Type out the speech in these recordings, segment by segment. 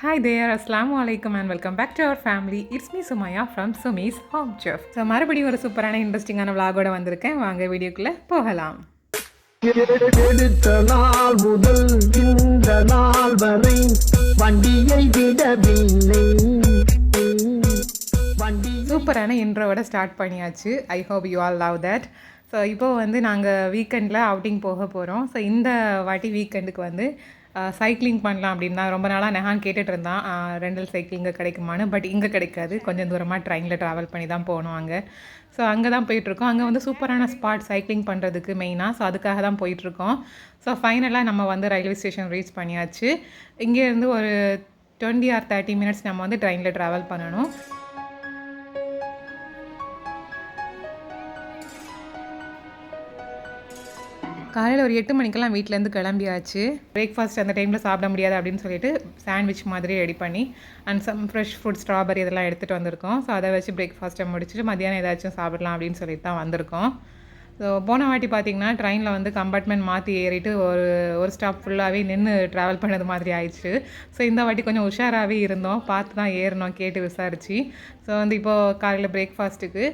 Hi there அஸ்லாம் வலைக்கம் and welcome back to our family it's me Sumaiya from Sumee's home chef so மறுபடியும் ஒரு சூப்பரான இன்ட்ரெஸ்டிங்கான விளாகோட வந்திருக்கேன். வாங்க வீடியோக்குள்ளே போகலாம். எடுத்த நாள் முதல் இந்த நாள் வரை வண்டியை விடவில்லை. சூப்பரான இன்ட்ரோவோட ஸ்டார்ட் பண்ணியாச்சு. I hope you all love that so இப்போ வந்து நாங்கள் வீக்கெண்டில் அவுட்டிங் போக போகிறோம் ஸோ இந்த வாட்டி வீக்கெண்டுக்கு வந்து சைக்கிளிங் பண்ணலாம் அப்படின்னா ரொம்ப நாளாக நெஹான் கேட்டுட்டு இருந்தான். ரெண்டல் சைக்கிள் இங்கே கிடைக்குமான்னு பட் இங்கே கிடைக்காது. கொஞ்சம் தூரமாக ட்ரெயினில் ட்ராவல் பண்ணி தான் போகணும் அங்கே. ஸோ அங்கே தான் போயிட்டுருக்கோம் அங்கே வந்து சூப்பரான ஸ்பாட் சைக்கிளிங் பண்ணுறதுக்கு மெயினாக ஸோ அதுக்காக தான் போயிட்டுருக்கோம் ஸோ ஃபைனலாக நம்ம வந்து ரயில்வே ஸ்டேஷன் ரீச் பண்ணியாச்சு. இங்கேருந்து ஒரு டுவெண்ட்டி ஆர் தேர்ட்டி மினிட்ஸ் நம்ம வந்து ட்ரெயினில் ட்ராவல் பண்ணணும். காலையில் ஒரு எட்டு மணிக்கெல்லாம் வீட்டிலேருந்து கிளம்பியாச்சு. பிரேக்ஃபாஸ்ட் அந்த டைமில் சாப்பிட முடியாது அப்படின்னு சொல்லிட்டு சாண்ட்விச் மாதிரி ரெடி பண்ணி and some fresh fruit strawberry இதெல்லாம் எடுத்துகிட்டு வந்திருக்கோம். ஸோ அதை வச்சு பிரேக்ஃபாஸ்ட்டை முடிச்சுட்டு மதியானம் ஏதாச்சும் சாப்பிடலாம் அப்படின்னு சொல்லிட்டு தான் வந்திருக்கோம். ஸோ போன வாட்டி பார்த்தீங்கன்னா ட்ரெயினில் வந்து கம்பார்ட்மெண்ட் மாற்றி ஏறிட்டு ஒரு ஒரு ஸ்டாப் ஃபுல்லாகவே நின்று ட்ராவல் பண்ணது மாதிரி ஆயிடுச்சு. ஸோ இந்த வாட்டி கொஞ்சம் உஷாராகவே இருந்தோம். பார்த்து தான் ஏறினோம் கேட்டு விசாரிச்சு. ஸோ வந்து இப்போது காலையில் பிரேக்ஃபாஸ்ட்டுக்கு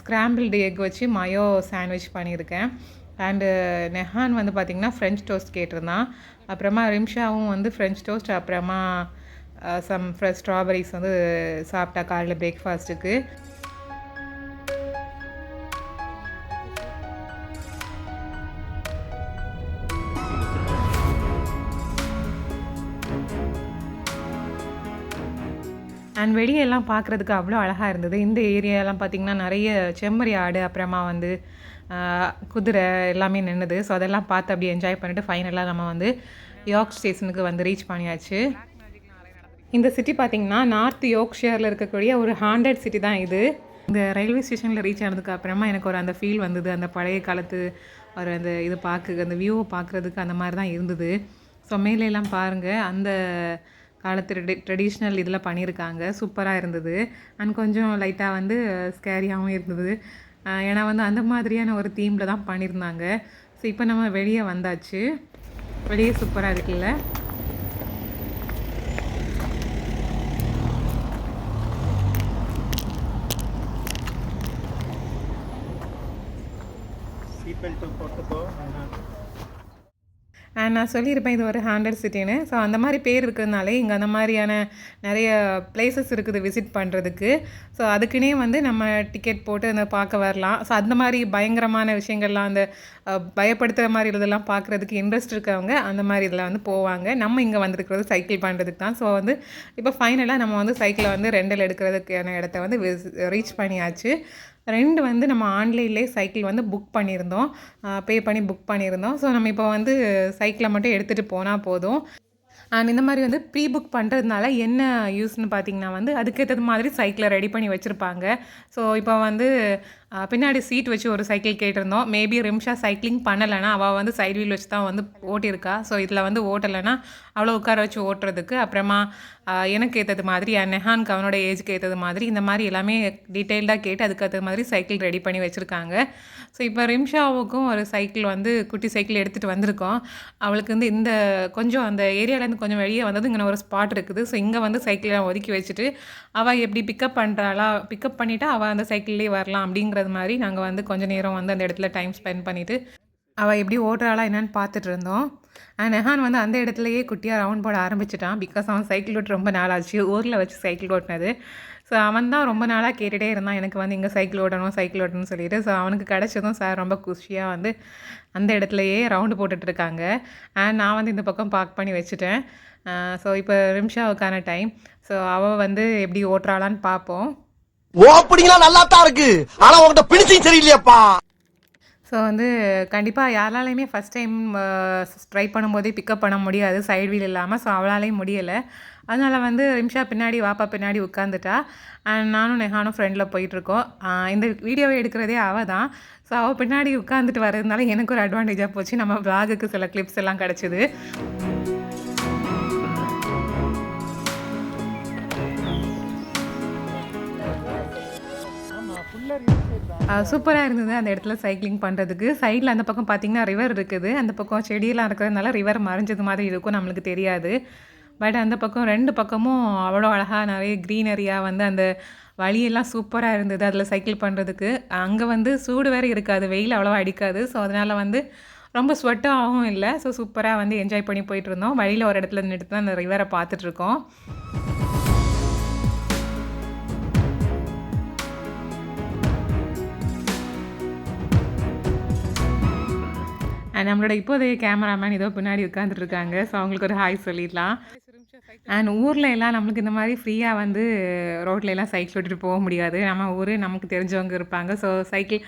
ஸ்க்ராம்பிள்டு எக் வச்சு மயோ சாண்ட்விச் பண்ணியிருக்கேன். அண்டு நெஹான் uh, வந்து பார்த்திங்கன்னா ஃப்ரெஞ்ச் டோஸ்ட் கேட்டிருந்தான். அப்புறமா ரிம்ஷாவும் வந்து ஃப்ரெஞ்ச் டோஸ்ட் அப்புறமா சம் ஃப்ரெஷ் ஸ்ட்ராபெரிஸ் வந்து சாப்பிட்டா காலையில் பிரேக்ஃபாஸ்ட்டுக்கு அண்ட் வெளியெல்லாம் பார்க்குறதுக்கு அவ்வளோ அழகாக இருந்தது. இந்த ஏரியாலாம் பார்த்திங்கன்னா நிறைய செம்மறி ஆடு அப்புறமா வந்து குதிரை எல்லாமே நின்றுது ஸோ அதெல்லாம் பார்த்து அப்படியே என்ஜாய் பண்ணிவிட்டு ஃபைனலாக நம்ம வந்து யார்க் ஸ்டேஷனுக்கு வந்து ரீச் பண்ணியாச்சு. இந்த சிட்டி பார்த்திங்கன்னா நார்த் யோக்ஷியரில் இருக்கக்கூடிய ஒரு ஹாண்டட் சிட்டி தான் இது. இந்த ரயில்வே ஸ்டேஷனில் ரீச் ஆனதுக்கு அப்புறமா எனக்கு ஒரு அந்த ஃபீல் வந்தது. அந்த பழைய காலத்து ஒரு அந்த இது பார்க்க அந்த வியூவை பார்க்குறதுக்கு அந்த மாதிரி தான் இருந்தது. ஸோ மேலெல்லாம் பாருங்கள் அந்த காலத்து ட்ரெடிஷ்னல் இதில் பண்ணியிருக்காங்க. சூப்பராக இருந்தது. அண்ட் கொஞ்சம் லைட்டாக வந்து ஸ்கேரியாகவும் இருந்தது. ஏன்னா வந்து அந்த மாதிரியான ஒரு தீமில் தான் பண்ணியிருந்தாங்க. ஸோ இப்போ நம்ம வெளியே வந்தாச்சு. வெளியே சூப்பராக இருக்குல்ல? சீட் பெல்ட் போட்டுக்கோ. நான் சொல்லியிருப்பேன் இது ஒரு ஹேண்டட் சிட்டின்னு ஸோ அந்த மாதிரி பேர் இருக்கிறதுனாலே இங்கே அந்த மாதிரியான நிறைய பிளேசஸ் இருக்குது விசிட் பண்ணுறதுக்கு ஸோ அதுக்குன்னே வந்து நம்ம டிக்கெட் போட்டு அந்த பார்க்க வரலாம். ஸோ அந்த மாதிரி பயங்கரமான விஷயங்கள்லாம் அந்த பயப்படுத்துகிற மாதிரி இதெல்லாம் பார்க்குறதுக்கு இன்ட்ரெஸ்ட் இருக்கவங்க அந்த மாதிரி இதில் வந்து போவாங்க. நம்ம இங்கே வந்திருக்கிறது சைக்கிள் பண்ணுறதுக்கு தான். ஸோ வந்து இப்போ ஃபைனலாக நம்ம வந்து சைக்கிளை வந்து ரெண்டில் எடுக்கிறதுக்கான இடத்த வந்து ரீச் பண்ணியாச்சு. ரெண்டு வந்து நம்ம ஆன்லைன்லேயே சைக்கிள் வந்து புக் பண்ணியிருந்தோம். பே பண்ணி புக் பண்ணியிருந்தோம். ஸோ நம்ம இப்போ வந்து சைக்கிளை மட்டும் எடுத்துகிட்டு போனால் போதும். அண்ட் இந்த மாதிரி வந்து ப்ரீ புக் பண்ணுறதுனால என்ன யூஸ்னு பார்த்தீங்கன்னா வந்து அதுக்கேற்றது மாதிரி சைக்கிளை ரெடி பண்ணி வச்சுருப்பாங்க. ஸோ இப்போ வந்து பின்னாடி சீட் வச்சு ஒரு சைக்கிள் கேட்டிருந்தோம். மேபி ரிம்ஷா சைக்கிளிங் பண்ணலைன்னா அவள் வந்து சைடு வீல் வச்சு தான் வந்து ஓட்டியிருக்கா. ஸோ இதில் வந்து ஓட்டலைன்னா அவ்வளோ உட்கார வச்சு ஓட்டுறதுக்கு அப்புறமா எனக்கு ஏற்றது மாதிரி அண்ட் நெஹானுக்கு அவனோட ஏஜுக்கு ஏற்றது மாதிரி இந்த மாதிரி எல்லாமே டீட்டெயில்டாக கேட்டு அதுக்கேற்ற மாதிரி சைக்கிள் ரெடி பண்ணி வச்சுருக்காங்க. ஸோ இப்போ ரிம்ஷாவுக்கும் ஒரு சைக்கிள் வந்து குட்டி சைக்கிள் எடுத்துகிட்டு வந்திருக்கோம். அவளுக்கு வந்து இந்த கொஞ்சம் அந்த ஏரியாவிலேருந்து கொஞ்சம் வெளியே வந்தது இங்கே ஒரு ஸ்பாட் இருக்குது. ஸோ இங்கே வந்து சைக்கிளை ஒதுக்கி வச்சுட்டு அவள் எப்படி பிக்கப் பண்ணுறாளா பிக்கப் பண்ணிவிட்டு அவள் அந்த சைக்கிள்லேயே வரலாம் அப்படிங்கிற அப்படிங்கிறது மாதிரி நாங்கள் வந்து கொஞ்ச நேரம் வந்து அந்த இடத்துல டைம் ஸ்பெண்ட் பண்ணிவிட்டு அவள் எப்படி ஓட்டுறாளா என்னன்னு பார்த்துட்டு இருந்தோம். அண்ட் நெஹான் வந்து அந்த இடத்துலையே குட்டியாக ரவுண்ட் போட ஆரம்பிச்சிட்டான் பிகாஸ் அவன் சைக்கிள் ஓட்டு ரொம்ப நாள் ஆச்சு. ஊரில் வச்சு சைக்கிள் ஓட்டினது. ஸோ அவன் தான் ரொம்ப நாளாக கேட்டுகிட்டே இருந்தான். எனக்கு வந்து இங்கே சைக்கிள் ஓட்டணும் சைக்கிள் ஓட்டணும்னு சொல்லிட்டு. ஸோ அவனுக்கு கிடச்சதும் சார் ரொம்ப குஷியாக வந்து அந்த இடத்துலையே ரவுண்டு போட்டுட்ருக்காங்க அண்ட் நான் வந்து இந்த பக்கம் பார்க் பண்ணி வச்சுட்டேன். Uh, ஸோ இப்போ ரிம்ஷாவுக்கான டைம் ஸோ அவள் வந்து எப்படி ஓட்டுறாளான்னு பார்ப்போம். ஓப்பனிங்லாம் நல்லா தான் இருக்கு. ஆனா உங்ககிட்ட பிடிச்சும் சரியில்லையாப்பா. ஸோ வந்து கண்டிப்பாக யாராலையுமே ஃபஸ்ட் டைம் ட்ரை பண்ணும்போதே பிக்கப் பண்ண முடியாது. சைடு வீல் இல்லாமல் ஸோ அவளாலேயும் முடியலை. அதனால் வந்து ரிம்ஷா பின்னாடி வாப்பா பின்னாடி உட்காந்துட்டா அண்ட் நானும் நெஹானும் ஃப்ரெண்டில் போயிட்டுருக்கோம். இந்த வீடியோவை எடுக்கிறதே அவள் தான். ஸோ அவள் பின்னாடி உட்காந்துட்டு வரதுனால எனக்கு ஒரு அட்வான்டேஜாக போச்சு. நம்ம vlog-க்கு சில கிளிப்ஸ் எல்லாம் கிடச்சிது. சூப்பராக இருந்தது அந்த இடத்துல சைக்கிளிங் பண்ணுறதுக்கு சைடில் அந்த பக்கம் பார்த்தீங்கன்னா ரிவர் இருக்குது. அந்த பக்கம் செடியெல்லாம் இருக்கிறதுனால ரிவர் மறைஞ்சது மாதிரி இருக்கும் நம்மளுக்கு தெரியாது. பட் அந்த பக்கம் ரெண்டு பக்கமும் அவ்வளோ அழகாக நிறைய க்ரீனரியாக வந்து அந்த வழியெல்லாம் சூப்பராக இருந்தது அதில் சைக்கிள் பண்ணுறதுக்கு அங்கே வந்து சூடு வேறு இருக்காது வெயில் அவ்வளோவா அடிக்காது. ஸோ அதனால் வந்து ரொம்ப ஸ்வெட்டாகவும் இல்லை. ஸோ சூப்பராக வந்து என்ஜாய் பண்ணி போயிட்டு இருந்தோம். வழியில் ஒரு இடத்துல நின்றுட்டு தான் அந்த ரிவரை பார்த்துட்ருக்கோம் அண்ட் நம்மளோட இப்போதைய கேமராமேன் ஏதோ பின்னாடி உட்காந்துட்டு இருக்காங்க ஸோ அவங்களுக்கு ஒரு ஹாய் சொல்லிடலாம். அண்ட் ஊரில் எல்லாம் நம்மளுக்கு இந்த மாதிரி ஃப்ரீயாக வந்து ரோட்டில் எல்லாம் சைக்கிள் ஓட்டிட்டு போக முடியாது. நம்ம ஊர் நமக்கு தெரிஞ்சவங்க இருப்பாங்க. ஸோ சைக்கிள்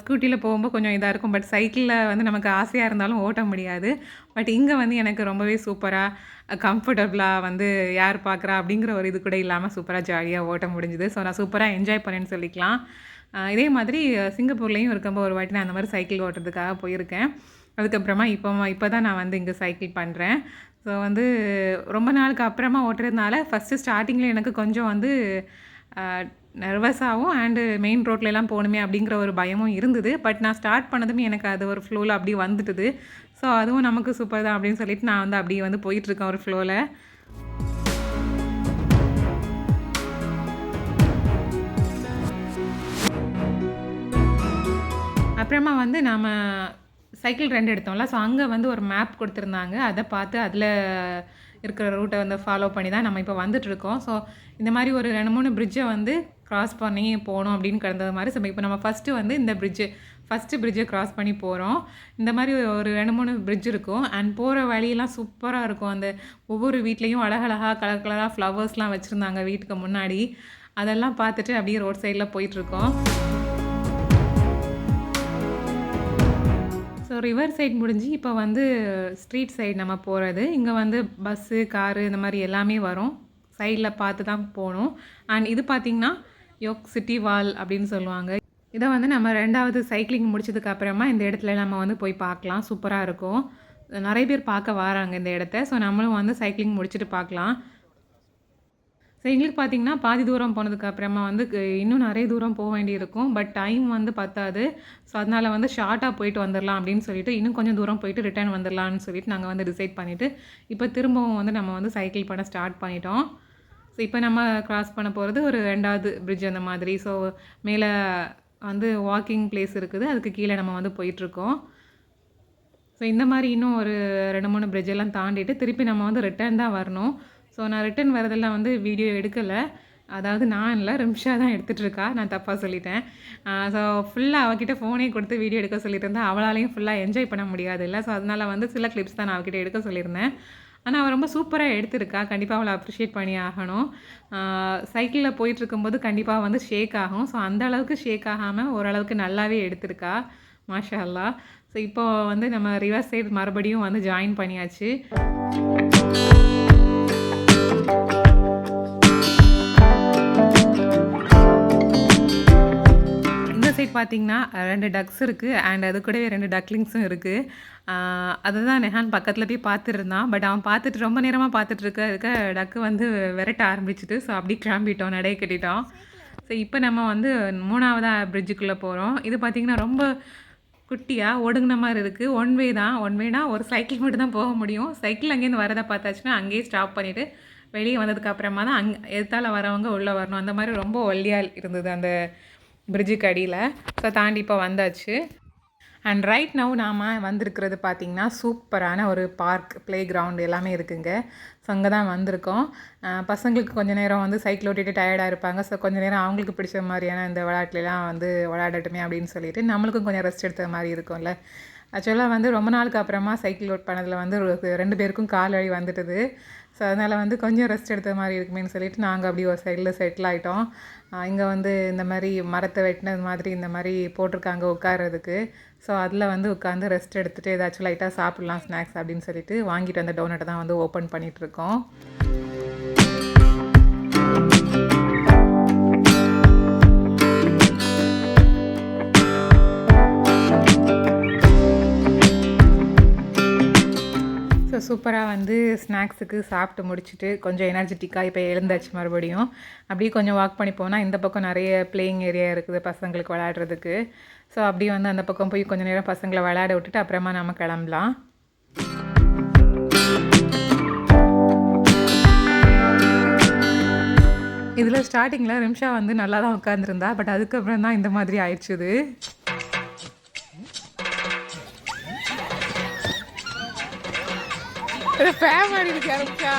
ஸ்கூட்டியில் போகும்போது கொஞ்சம் இதாக இருக்கும். பட் சைக்கிளில் வந்து நமக்கு ஆசையாக இருந்தாலும் ஓட்ட முடியாது. பட் இங்கே வந்து எனக்கு ரொம்பவே சூப்பராக கம்ஃபர்டபுளாக வந்து யார் பார்க்குறா அப்படிங்கிற ஒரு இது கூட இல்லாமல் சூப்பராக ஜாலியாக ஓட்ட முடிஞ்சுது. ஸோ நான் சூப்பராக என்ஜாய் பண்ணேன்னு சொல்லிக்கலாம். இதே மாதிரி சிங்கப்பூர்லேயும் இருக்கும்போது ஒரு வாட்டி நான் அந்த மாதிரி சைக்கிள் ஓட்டுறதுக்காக போயிருக்கேன். அதுக்கப்புறமா இப்போ இப்போ தான் நான் வந்து இங்கே சைக்கிள் பண்ணுறேன் ஸோ வந்து ரொம்ப நாளுக்கு அப்புறமா ஓட்டுறதுனால ஃபஸ்ட்டு ஸ்டார்டிங்கில் எனக்கு கொஞ்சம் வந்து நர்வஸாகவும் அண்டு மெயின் ரோட்லலாம் போகணுமே அப்படிங்கிற ஒரு பயமும் இருந்தது. பட் நான் ஸ்டார்ட் பண்ணதுமே எனக்கு அது ஒரு ஃப்ளோவில் அப்படியே வந்துட்டுது. ஸோ அதுவும் நமக்கு சூப்பர் தான் அப்படின்னு சொல்லிட்டு நான் வந்து அப்படியே வந்து போயிட்டுருக்கேன் ஒரு ஃப்ளோவில் அப்புறமா வந்து நாம் சைக்கிள் ரெண்டு எடுத்தோம்ல. ஸோ அங்கே வந்து ஒரு மேப் கொடுத்துருந்தாங்க. அதை பார்த்து அதில் இருக்கிற ரூட்டை வந்து ஃபாலோ பண்ணி தான் நம்ம இப்போ வந்துட்டுருக்கோம் ஸோ இந்த மாதிரி ஒரு ரெண்டு மூணு பிரிட்ஜை வந்து க்ராஸ் பண்ணி போகணும் அப்படின்னு கிடந்தது மாதிரி. ஸோ இப்போ நம்ம ஃபஸ்ட்டு வந்து இந்த பிரிட்ஜு ஃபஸ்ட்டு பிரிட்ஜை க்ராஸ் பண்ணி போகிறோம் இந்த மாதிரி ஒரு ரெண்டு மூணு பிரிட்ஜ் இருக்கும். அண்ட் போகிற வழியெல்லாம் சூப்பராக இருக்கும். அந்த ஒவ்வொரு வீட்லேயும் அழகழகாக கலர் கலராக ஃப்ளவர்ஸ்லாம் வச்சுருந்தாங்க வீட்டுக்கு முன்னாடி. அதெல்லாம் பார்த்துட்டு அப்படியே ரோட் சைடில் போயிட்டுருக்கோம் ஸோ ரிவர் சைட் முடிஞ்சு இப்போ வந்து ஸ்ட்ரீட் சைடு நம்ம போகிறது இங்கே வந்து பஸ்ஸு காரு இந்த மாதிரி எல்லாமே வரும். சைடில் பார்த்து தான் போகணும். அண்ட் இது பார்த்திங்கன்னா யோக் சிட்டி வால் அப்படின்னு சொல்லுவாங்க. இதை வந்து நம்ம ரெண்டாவது சைக்கிளிங் முடிச்சதுக்கு அப்புறமா இந்த இடத்துல நம்ம வந்து போய் பார்க்கலாம். சூப்பராக இருக்கும். நிறைய பேர் பார்க்க வராங்க இந்த இடத்த. ஸோ நம்மளும் வந்து சைக்கிளிங் முடிச்சுட்டு பார்க்கலாம். ஸோ எங்களுக்கு பார்த்திங்கன்னா பாதி தூரம் போனதுக்கு அப்புறமா வந்து இன்னும் நிறைய தூரம் போக வேண்டியிருக்கும். பட் டைம் வந்து பத்தாது. ஸோ அதனால் வந்து ஷார்ட்டாக போயிட்டு வந்துடலாம் அப்படின்னு சொல்லிட்டு இன்னும் கொஞ்சம் தூரம் போயிட்டு ரிட்டர்ன் வந்துடலாம்னு சொல்லிட்டு நாங்கள் வந்து டிசைட் பண்ணிவிட்டு இப்போ திரும்பவும் வந்து நம்ம வந்து சைக்கிள் பண்ண ஸ்டார்ட் பண்ணிட்டோம். ஸோ இப்போ நம்ம க்ராஸ் பண்ண போகிறது ஒரு ரெண்டாவது பிரிட்ஜ் அந்த மாதிரி. ஸோ மேலே வந்து வாக்கிங் பிளேஸ் இருக்குது. அதுக்கு கீழே நம்ம வந்து போயிட்டுருக்கோம் ஸோ இந்த மாதிரி இன்னும் ஒரு ரெண்டு மூணு பிரிட்ஜெல்லாம் எல்லாம் தாண்டிட்டு திருப்பி நம்ம வந்து ரிட்டர்ன் தான் வரணும். ஸோ நான் ரிட்டர்ன் வரதெல்லாம் வந்து வீடியோ எடுக்கலை. அதாவது நான் இல்லை ரிம்ஷா தான் எடுத்துகிட்ருக்கா நான் தப்பாக சொல்லிட்டேன். ஸோ ஃபுல்லாக அவகிட்ட ஃபோனே கொடுத்து வீடியோ எடுக்க சொல்லியிருந்தேன் அவளாலையும் ஃபுல்லாக என்ஜாய் பண்ண முடியாது இல்லை. ஸோ அதனால் வந்து சில கிளிப்ஸ் தான் நான் அவகிட்ட எடுக்க சொல்லியிருந்தேன். ஆனால் அவள் ரொம்ப சூப்பராக எடுத்திருக்கா. கண்டிப்பாக அவளை அப்ரிஷியேட் பண்ணி ஆகணும். சைக்கிளில் போயிட்டுருக்கும்போது கண்டிப்பாக வந்து ஷேக் ஆகும். ஸோ அந்த அளவுக்கு ஷேக் ஆகாமல் ஓரளவுக்கு நல்லாவே எடுத்திருக்கா. மாஷா அல்லா ஸோ இப்போ வந்து நம்ம ரிவர்ஸ் சைடு மறுபடியும் வந்து ஜாயின் பண்ணியாச்சு. பார்த்தீங்கன்னா ரெண்டு டக்ஸ் இருக்குது அண்ட் அது கூடவே ரெண்டு டக்லிங்ஸும் இருக்குது அதுதான் நெஹான் பக்கத்தில் போய் பார்த்துட்டு இருந்தான். பட் அவன் பார்த்துட்டு ரொம்ப நேரமாக பார்த்துட்டு இருக்க இருக்க டக்கு வந்து விரட்ட ஆரம்பிச்சிட்டு ஸோ அப்படி கிளம்பிட்டோம் நடை கட்டிட்டோம். ஸோ இப்போ நம்ம வந்து மூணாவதாக பிரிட்ஜுக்குள்ளே போகிறோம் இது பார்த்திங்கன்னா ரொம்ப குட்டியாக ஒடுங்கின மாதிரி இருக்குது ஒன் வே தான். ஒன் வேனா ஒரு சைக்கிள் மட்டும் தான் போக முடியும். சைக்கிள் அங்கேருந்து வரதை பார்த்தாச்சுன்னா அங்கேயே ஸ்டாப் பண்ணிவிட்டு வெளியே வந்ததுக்கு அப்புறமா தான் அங் எதிர்த்தால வரவங்க உள்ளே வரணும். அந்த மாதிரி ரொம்ப ஒல்லியாக இருந்தது அந்த பிரிட்ஜுக்கு அடியில். ஸோ தாண்டி இப்போ வந்தாச்சு. அண்ட் ரைட் நவ் நாம் வந்திருக்கிறது பார்த்திங்கன்னா சூப்பரான ஒரு பார்க் ப்ளே கிரவுண்டு எல்லாமே இருக்குங்க. ஸோ அங்கே தான் வந்திருக்கோம். பசங்களுக்கு கொஞ்சம் நேரம் வந்து சைக்கிள் ஓட்டிட்டு டயர்டாக இருப்பாங்க. ஸோ கொஞ்ச நேரம் அவங்களுக்கு பிடிச்ச மாதிரியான இந்த விளையாட்டுலாம் வந்து விளையாடட்டுமே அப்படின்னு சொல்லிட்டு நம்மளுக்கும் கொஞ்சம் ரெஸ்ட் எடுத்த மாதிரி இருக்கும்ல. ஆக்சுவலாக வந்து ரொம்ப நாளுக்கு அப்புறமா சைக்கிள் ஓட் பண்ணதில் வந்து ஒரு ரெண்டு பேருக்கும் கால் வழி வந்துட்டுது. ஸோ அதனால் வந்து கொஞ்சம் ரெஸ்ட் எடுத்த மாதிரி இருக்குமேன்னு சொல்லிட்டு நாங்கள் அப்படி ஒரு சைடில் செட்டில் ஆகிட்டோம் இங்கே வந்து இந்த மாதிரி மரத்தை வெட்டினது மாதிரி இந்த மாதிரி போட்டிருக்காங்க உட்கார்றதுக்கு. ஸோ அதில் வந்து உட்காந்து ரெஸ்ட் எடுத்துகிட்டு ஏதாச்சும் லைட்டாக சாப்பிட்லாம் ஸ்நாக்ஸ் அப்படின்னு சொல்லிட்டு வாங்கிட்டு வந்த டோனட்டை தான் வந்து ஓப்பன் பண்ணிகிட்ருக்கோம் ஸோ சூப்பராக வந்து ஸ்நாக்ஸுக்கு சாப்பிட்டு முடிச்சுட்டு கொஞ்சம் எனர்ஜெட்டிக்காக இப்போ எழுந்தாச்சு மறுபடியும். அப்படியே கொஞ்சம் வாக் பண்ணி போனால் இந்த பக்கம் நிறைய பிளேயிங் ஏரியா இருக்குது பசங்களுக்கு விளையாடுறதுக்கு. ஸோ அப்படியே வந்து அந்த பக்கம் போய் கொஞ்சம் நேரம் பசங்களை விளையாட விட்டுட்டு அப்புறமா நம்ம கிளம்பலாம். இதில் ஸ்டார்டிங்கில் ரிம்ஷா வந்து நல்லா தான் உட்காந்துருந்தா பட் அதுக்கப்புறம் தான் இந்த மாதிரி ஆயிடுச்சுது. இது ஃபேமிலி இருக்கு ரிம்ஷா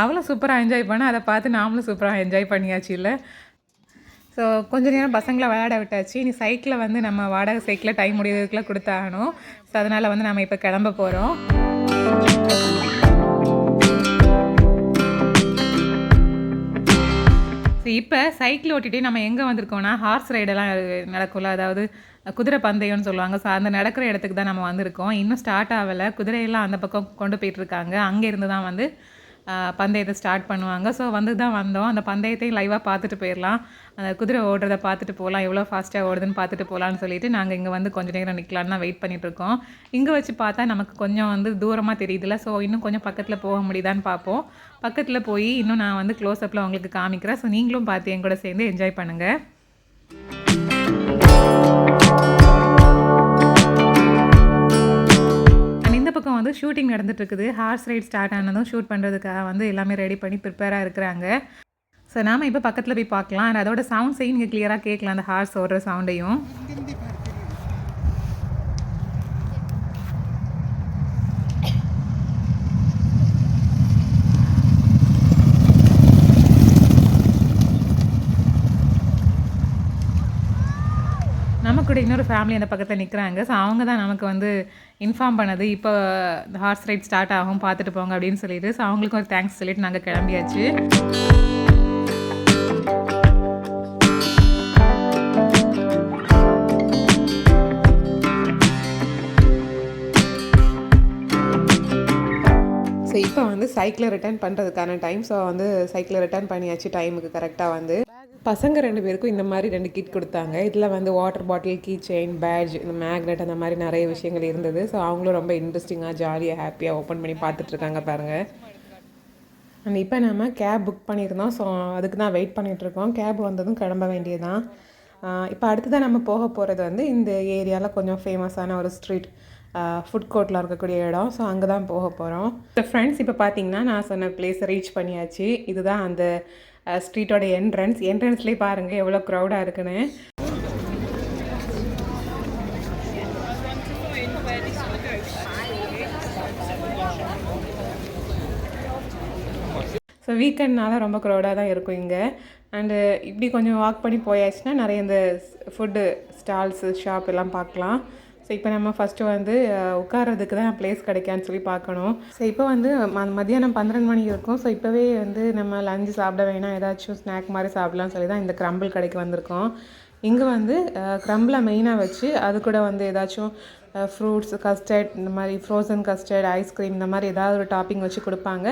அவளும் சூப்பராக என்ஜாய் பண்ண அதை பார்த்து நாமளும் சூப்பராக என்ஜாய் பண்ணியாச்சு இல்லை? ஸோ கொஞ்ச நேரம் பசங்களை விளையாட விட்டாச்சு. இனி சைக்கிளை வந்து நம்ம வாடகை சைக்கிளில் டைம் முடியறதுக்குள்ளே கொடுத்தாகணும். ஸோ அதனால் வந்து நம்ம இப்போ கிளம்ப போகிறோம் இப்போ சைக்கிள் ஓட்டிகிட்டே நம்ம எங்கே வந்திருக்கோம்னா ஹார்ஸ் ரைடெல்லாம் நடக்கும்ல. அதாவது குதிரை பந்தயம்னு சொல்லுவாங்க. ஸோ அந்த நடக்கிற இடத்துக்கு தான் நம்ம வந்திருக்கோம். இன்னும் ஸ்டார்ட் ஆகலை. குதிரையெல்லாம் அந்த பக்கம் கொண்டு போயிட்டுருக்காங்க அங்கேருந்து அங்கே இருந்து தான் வந்து பந்தயத்தை ஸ்டார்ட் பண்ணுவாங்க. ஸோ வந்து தான் வந்தோம். அந்த பந்தயத்தையும் லைவாக பார்த்துட்டு போயிடலாம் அந்த குதிரை ஓடுறத பார்த்துட்டு போகலாம். எவ்வளோ ஃபாஸ்ட்டாக ஓடுதுன்னு பார்த்துட்டு போகலான்னு சொல்லிட்டு நாங்கள் இங்கே வந்து கொஞ்சம் நேரம் நிற்கலான்னு தான் வெயிட் பண்ணிகிட்ருக்கோம் இங்கே வச்சு பார்த்தா நமக்கு கொஞ்சம் வந்து தூரமாக தெரியுதுல ஸோ இன்னும் கொஞ்சம் பக்கத்தில் போக முடியுதான்னு பார்ப்போம். பக்கத்தில் போய் இன்னும் நான் வந்து க்ளோஸ்அப்பில் உங்களுக்கு காமிக்கிறேன். ஸோ நீங்களும் பார்த்து என் கூட சேர்ந்து என்ஜாய் பண்ணுங்கள் பக்கம் வந்து ஷூட்டிங் நடந்துட்டுருக்குது. ஹார்ஸ் ரைட் ஸ்டார்ட் ஆனதும் ஷூட் பண்ணுறதுக்காக வந்து எல்லாமே ரெடி பண்ணி ப்ரிப்பேராக இருக்கிறாங்க. ஸோ நாம இப்போ பக்கத்தில் போய் பார்க்கலாம். அண்ட் அதோட சவுண்ட்ஸையும் நீங்கள் கிளியராக கேட்கலாம். அந்த ஹார்ஸ் ஓடுற சவுண்டையும் கூட இன்னொரு ஃபேமிலி அந்த பக்கத்தில் நிற்கிறாங்க ஸோ அவங்க தான் நமக்கு வந்து இன்ஃபார்ம் பண்ணது. இப்போ ஹார்ஸ் ரைட் ஸ்டார்ட் ஆகும் பார்த்துட்டு போங்க அப்படின்னு சொல்லிட்டு. ஸோ அவங்களுக்கும் ஒரு தேங்க்ஸ் சொல்லிட்டு நாங்கள் கிளம்பியாச்சு. ஸோ இப்போ வந்து சைக்கிளை ரிட்டர்ன் பண்ணுறதுக்கான டைம் ஸோ வந்து சைக்கிளை ரிட்டர்ன் பண்ணியாச்சு டைமுக்கு கரெக்டாக வந்து. பசங்க ரெண்டு பேருக்கும் இந்த மாதிரி ரெண்டு கிட் கொடுத்தாங்க. இதில் வந்து water bottle key chain badge இந்த மேக்னெட் அந்த மாதிரி நிறைய விஷயங்கள் இருந்தது. ஸோ அவங்களும் ரொம்ப இன்ட்ரெஸ்டிங்காக ஜாலியாக ஹாப்பியாக ஓப்பன் பண்ணி பார்த்துட்ருக்காங்க பாருங்கள் அண்ட் இப்போ நம்ம கேப் புக் பண்ணியிருந்தோம். ஸோ அதுக்கு தான் வெயிட் பண்ணிகிட்ருக்கோம் கேப் வந்ததும் கிளம்ப வேண்டியதுதான். இப்போ அடுத்ததான் நம்ம போக போகிறது வந்து இந்த ஏரியாவில் கொஞ்சம் ஃபேமஸான ஒரு ஸ்ட்ரீட் ஃபுட் கோர்ட்டில் இருக்கக்கூடிய இடம். ஸோ அங்கே தான் போக போகிறோம் ஸோ ஃப்ரெண்ட்ஸ் இப்போ பார்த்தீங்கன்னா நான் சொன்ன பிளேஸை ரீச் பண்ணியாச்சு. இதுதான் அந்த ஸ்ட்ரீட்டோட என்ட்ரன்ஸ் என்ட்ரன்ஸ்லேயே பாருங்கள் எவ்வளோ க்ரௌடாக இருக்குன்னு. ஸோ வீக்கெண்ட்னால ரொம்ப க்ரௌடாக தான் இருக்கும் இங்கே. அண்டு இப்படி கொஞ்சம் வாக் பண்ணி போயாச்சுன்னா நிறைய இந்த ஃபுட்டு ஸ்டால்ஸு ஷாப் எல்லாம் பார்க்கலாம். ஸோ இப்போ நம்ம ஃபஸ்ட்டு வந்து உட்கார்றதுக்கு தான் ப்ளேஸ் கிடைக்கான்னு சொல்லி பார்க்கணும். ஸோ இப்போ வந்து ம- மத்தியானம் பன்னிரெண்டு மணி இருக்கும். ஸோ இப்போவே வந்து நம்ம லஞ்சு சாப்பிட வேணாம். ஏதாச்சும் ஸ்நாக் மாதிரி சாப்பிடலாம்னு சொல்லி தான் இந்த கிரம்பிள் கடைக்கு வந்திருக்கோம். இங்கே வந்து க்ரம்பில் மெயினாக வச்சு அது கூட வந்து ஏதாச்சும் ஃப்ரூட்ஸ் கஸ்டர்ட் இந்த மாதிரி ஃப்ரோசன் கஸ்டர்ட் ஐஸ்கிரீம் இந்த மாதிரி ஏதாவது ஒரு டாப்பிங் வச்சு கொடுப்பாங்க.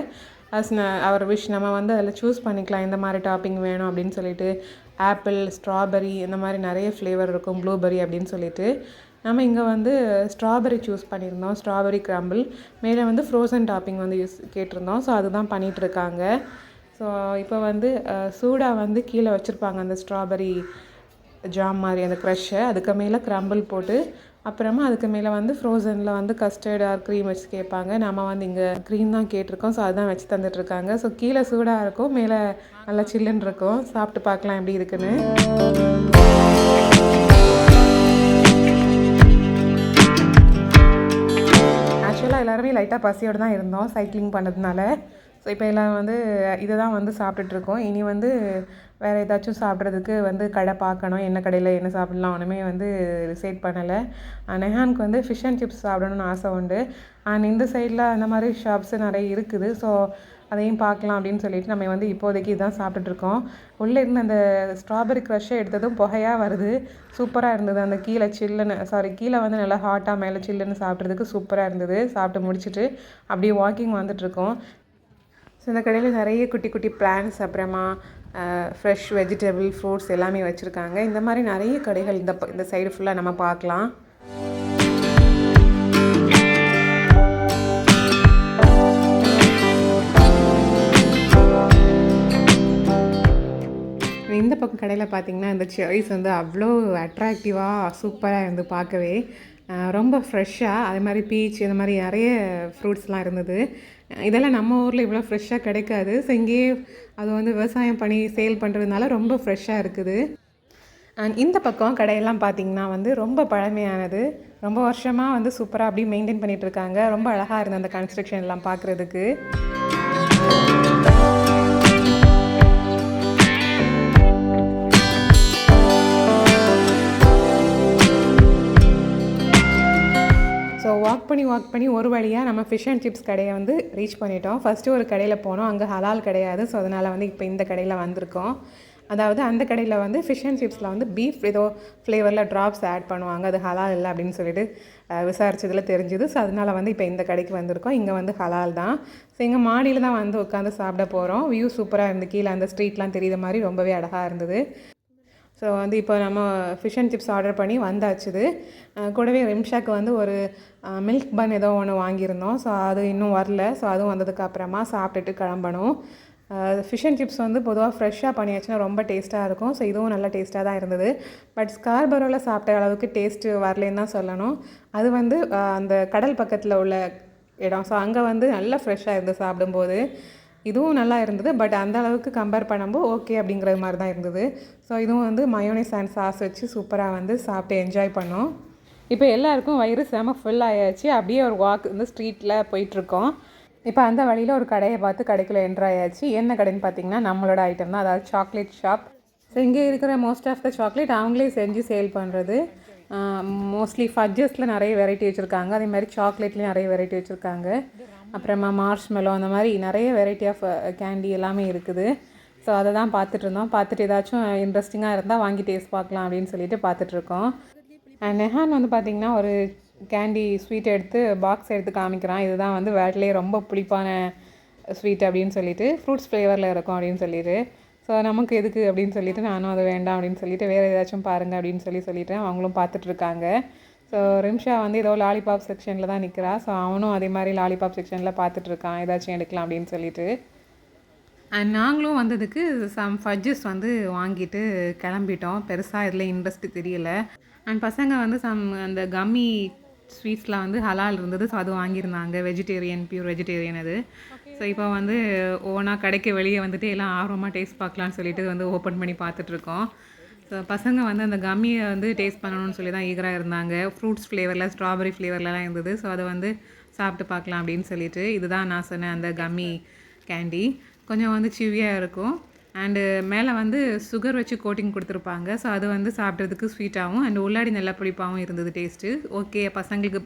அஸ் அவர் விஷ் நம்ம வந்து அதில் சூஸ் பண்ணிக்கலாம். இந்த மாதிரி டாப்பிங் வேணும் அப்படின்னு சொல்லிட்டு ஆப்பிள் ஸ்ட்ராபெரி இந்த மாதிரி நிறைய ஃப்ளேவர் இருக்கும். ப்ளூபெரி அப்படின்னு சொல்லிட்டு. நம்ம இங்கே வந்து ஸ்ட்ராபெரி சூஸ் பண்ணியிருந்தோம். ஸ்ட்ராபெரி கிராம்பிள் மேலே வந்து ஃப்ரோசன் டாப்பிங் வந்து யூஸ் கேட்டிருந்தோம். ஸோ அதுதான் பண்ணிகிட்ருக்காங்க இருக்காங்க ஸோ இப்போ வந்து சூடாக வந்து கீழே வச்சுருப்பாங்க அந்த ஸ்ட்ராபெரி ஜாம் மாதிரி அந்த க்ரஷ்ஷை அதுக்கு மேலே கிரம்பிள் போட்டு அப்புறமா அதுக்கு மேலே வந்து ஃப்ரோசனில் வந்து கஸ்டர்ட் ஆர் க்ரீம் வச்சு கேட்பாங்க. நம்ம வந்து இங்கே க்ரீம் தான் கேட்டிருக்கோம். ஸோ அதுதான் வச்சு தந்துட்டுருக்காங்க. ஸோ கீழே சூடாக இருக்கும். மேலே நல்லா சில்லுன்னு இருக்கும். சாப்பிட்டு பார்க்கலாம் எப்படி இருக்குன்னு. ஆக்சுவலாக எல்லாருமே லைட்டாக பசியோடு தான் இருந்தோம் சைக்கிளிங் பண்ணதுனால. ஸோ இப்போ எல்லாம் வந்து இதை தான் வந்து சாப்பிட்டுட்ருக்கோம் இனி வந்து வேறு ஏதாச்சும் சாப்பிட்றதுக்கு வந்து கடை பார்க்கணும். என்ன கடையில் என்ன சாப்பிட்லாம் ஒன்றுமே வந்து டிசைட் பண்ணலை. நெஹானுக்கு வந்து ஃபிஷ் அண்ட் சிப்ஸ் சாப்பிடணும்னு ஆசை உண்டு. அண்ட் இந்த சைடில் அந்த மாதிரி ஷாப்ஸு நிறைய இருக்குது. ஸோ அதையும் பார்க்கலாம் அப்படின்னு சொல்லிட்டு நம்ம வந்து இப்போதைக்கு இதான் சாப்பிட்டுட்ருக்கோம் உள்ளே இருந்து அந்த ஸ்ட்ராபெரி க்ரஷ்ஷை எடுத்ததும் புகையாக வருது. சூப்பராக இருந்தது. அந்த கீழே சில்லுன்னு சாரி கீழே வந்து நல்லா ஹாட்டாக மேலே சில்லுன்னு சாப்பிட்றதுக்கு சூப்பராக இருந்தது. சாப்பிட்டு முடிச்சுட்டு அப்படியே வாக்கிங் வந்துட்ருக்கோம் ஸோ இந்த கடையில் நிறைய குட்டி குட்டி பிளான்ஸ் அப்புறமா ஃப்ரெஷ் வெஜிடபிள் ஃப்ரூட்ஸ் எல்லாமே வச்சுருக்காங்க. இந்த மாதிரி நிறைய கடைகள் இந்த இந்த சைடு ஃபுல்லாக நம்ம பார்க்கலாம். இந்த பக்கம் கடையில் பார்த்தீங்கன்னா இந்த சாய்ஸ் வந்து அவ்வளோ அட்ராக்டிவாக சூப்பராக இருந்து பார்க்கவே ரொம்ப ஃப்ரெஷ்ஷாக அதே மாதிரி பீச் இந்த மாதிரி நிறைய ஃப்ரூட்ஸ்லாம் இருந்தது. இதெல்லாம் நம்ம ஊரில் இவ்வளோ ஃப்ரெஷ்ஷாக கிடைக்காது. ஸோ இங்கேயே அது வந்து விவசாயம் பண்ணி சேல் பண்ணுறதுனால ரொம்ப ஃப்ரெஷ்ஷாக இருக்குது. அண்ட் இந்த பக்கம் கடையெல்லாம் பார்த்திங்கன்னா வந்து ரொம்ப பழமையானது. ரொம்ப வருஷமாக வந்து சூப்பராக அப்படியே மெயின்டைன் பண்ணிகிட்ருக்காங்க ரொம்ப அழகாக இருந்தது அந்த கன்ஸ்ட்ரக்ஷன் எல்லாம் பார்க்குறதுக்கு வாக் பண்ணி வாக் பண்ணி ஒரு வழியாக நம்ம ஃபிஷ் அண்ட் சிப்ஸ் கடையை வந்து ரீச் பண்ணிட்டோம். ஃபஸ்ட்டு ஒரு கடையில் போனோம். அங்கே ஹலால் கிடையாது. ஸோ அதனால் வந்து இப்போ இந்த கடையில் வந்திருக்கோம். அதாவது அந்த கடையில் வந்து ஃபிஷ் அண்ட் சிப்ஸில் வந்து பீஃப் ஏதோ ஃப்ளேவரில் ட்ராப்ஸ் ஆட் பண்ணுவாங்க. அது ஹலால் இல்லை அப்படின்னு சொல்லிட்டு விசாரிச்சதில் தெரிஞ்சுது. ஸோ அதனால் வந்து இப்போ இந்த கடைக்கு வந்திருக்கோம். இங்கே வந்து ஹலால் தான். ஸோ எங்கள் மாடியில் தான் வந்து உட்காந்து சாப்பிட போகிறோம் வியூ சூப்பராக இருந்து கீழே அந்த ஸ்ட்ரீட்லாம் தெரியுற மாதிரி ரொம்பவே அழகாக இருந்தது. ஸோ வந்து இப்போ நம்ம ஃபிஷ் அண்ட் சிப்ஸ் ஆர்டர் பண்ணி வந்தாச்சுது கூடவே ரிம்ஷாக்கு வந்து ஒரு மில்க் பன் ஏதோ ஒன்று வாங்கியிருந்தோம். ஸோ அது இன்னும் வரல. ஸோ அதுவும் வந்ததுக்கப்புறமா சாப்பிட்டுட்டு கிளம்பணும். ஃபிஷ் அண்ட் சிப்ஸ் வந்து பொதுவாக ஃப்ரெஷ்ஷாக பண்ணியாச்சுன்னா ரொம்ப டேஸ்ட்டாக இருக்கும். ஸோ இதுவும் நல்லா டேஸ்ட்டாக தான் இருந்தது. பட் ஸ்கார்பரோவில் சாப்பிட்ட அளவுக்கு டேஸ்ட்டு வரலன்னு தான் சொல்லணும். அது வந்து அந்த கடல் பக்கத்தில் உள்ள இடம். ஸோ அங்கே வந்து நல்லா ஃப்ரெஷ்ஷாக இருந்து சாப்பிடும்போது இதுவும் நல்லா இருந்தது. பட் அந்த அளவுக்கு கம்பேர் பண்ணும்போது ஓகே அப்படிங்கிறது மாதிரி தான் இருந்தது. ஸோ இதுவும் வந்து மயோனைஸ் அண்ட் சாஸ் வச்சு சூப்பராக வந்து சாப்பிட்டு என்ஜாய் பண்ணோம். இப்போ எல்லாருக்கும் வயிறு செம ஃபுல் ஆயாச்சு. அப்படியே ஒரு வாக் வந்து ஸ்ட்ரீட்டில் போயிட்டுருக்கோம். இப்போ அந்த வழியில் ஒரு கடையை பார்த்து கடைக்குள்ளே என்ட்ராயாச்சு என்ன கடைன்னு பார்த்தீங்கன்னா நம்மளோட ஐட்டம் தான். அதாவது சாக்லேட் ஷாப் ஸோ இங்கே இருக்கிற மோஸ்ட் ஆஃப் த சாக்லேட் அவங்களே செஞ்சு சேல் பண்ணுறது மோஸ்ட்லி ஃபஜ்ஜஸில் நிறைய வெரைட்டி வச்சுருக்காங்க. அதே மாதிரி சாக்லேட்லேயும் நிறைய வெரைட்டி வச்சுருக்காங்க. அப்புறமா மார்ஷ்மெலோ அந்த மாதிரி நிறைய வெரைட்டி ஆஃப் கேண்டி எல்லாமே இருக்குது. ஸோ அதை தான் பார்த்துட்டு இருந்தோம் பார்த்துட்டு ஏதாச்சும் இன்ட்ரெஸ்டிங்காக இருந்தால் வாங்கி டேஸ்ட் பார்க்கலாம் அப்படின்னு சொல்லிட்டு பார்த்துட்ருக்கோம். அண்ட் நெஹான் வந்து பார்த்திங்கன்னா ஒரு கேண்டி ஸ்வீட் எடுத்து பாக்ஸ் எடுத்து காமிக்கிறான். இதுதான் வந்து வேட்டிலே ரொம்ப புளிப்பான ஸ்வீட் அப்படின்னு சொல்லிட்டு ஃப்ரூட்ஸ் ஃப்ளேவரில் இருக்கும் அப்படின்னு சொல்லிட்டு. ஸோ நமக்கு எதுக்கு அப்படின்னு சொல்லிட்டு நானும் அது வேண்டாம் அப்படின்னு சொல்லிட்டு வேறு ஏதாச்சும் பாருங்கள் அப்படின்னு சொல்லி சொல்லிட்டேன் அவங்களும் பார்த்துட்ருக்காங்க ஸோ ரிம்ஷா வந்து ஏதோ லாலிபாப் செக்ஷனில் தான் நிற்கிறா ஸோ அவனும் அதே மாதிரி லாலிபாப் செக்ஷனில் பார்த்துட்ருக்கான் ஏதாச்சும் எடுக்கலாம் அப்படின்னு சொல்லிட்டு. அண்ட் நாங்களும் வந்ததுக்கு சம் ஃபட்ஜஸ் வந்து வாங்கிட்டு கிளம்பிட்டோம். பெருசாக இதில் இன்ட்ரெஸ்ட்டு தெரியல. அண்ட் பசங்க வந்து சம் அந்த கம்மி ஸ்வீட்ஸில் வந்து ஹலால் இருந்தது. ஸோ அது வாங்கியிருந்தாங்க. வெஜிடேரியன் பியூர் வெஜிடேரியன் அது. ஸோ இப்போ வந்து ஓனாக கடைக்கு வெளியே வந்துட்டு எல்லாம் ஆர்வமாக டேஸ்ட் பார்க்கலான்னு சொல்லிட்டு வந்து ஓப்பன் பண்ணி பார்த்துட்ருக்கோம். ஸோ பசங்க வந்து அந்த கம்மியை வந்து டேஸ்ட் பண்ணணும்னு சொல்லி தான் ஈகராக இருந்தாங்க. ஃப்ரூட்ஸ் ஃப்ளேவரில் ஸ்ட்ராபெரி ஃப்ளேவர்லலாம் இருந்தது. ஸோ அதை வந்து சாப்பிட்டு பார்க்கலாம் அப்படின்னு சொல்லிட்டு இதுதான் நான் சொன்னேன் அந்த கம்மி கேண்டி கொஞ்சம் வந்து சிவியாக இருக்கும். அண்டு மேலே வந்து சுகர் வச்சு கோட்டிங் கொடுத்துருப்பாங்க. ஸோ அது வந்து சாப்பிட்றதுக்கு ஸ்வீட்டாகவும் அண்ட் உள்ளாடி நல்லா புளிப்பாகவும் இருந்தது டேஸ்ட்டு ஓகே பசங்களுக்கு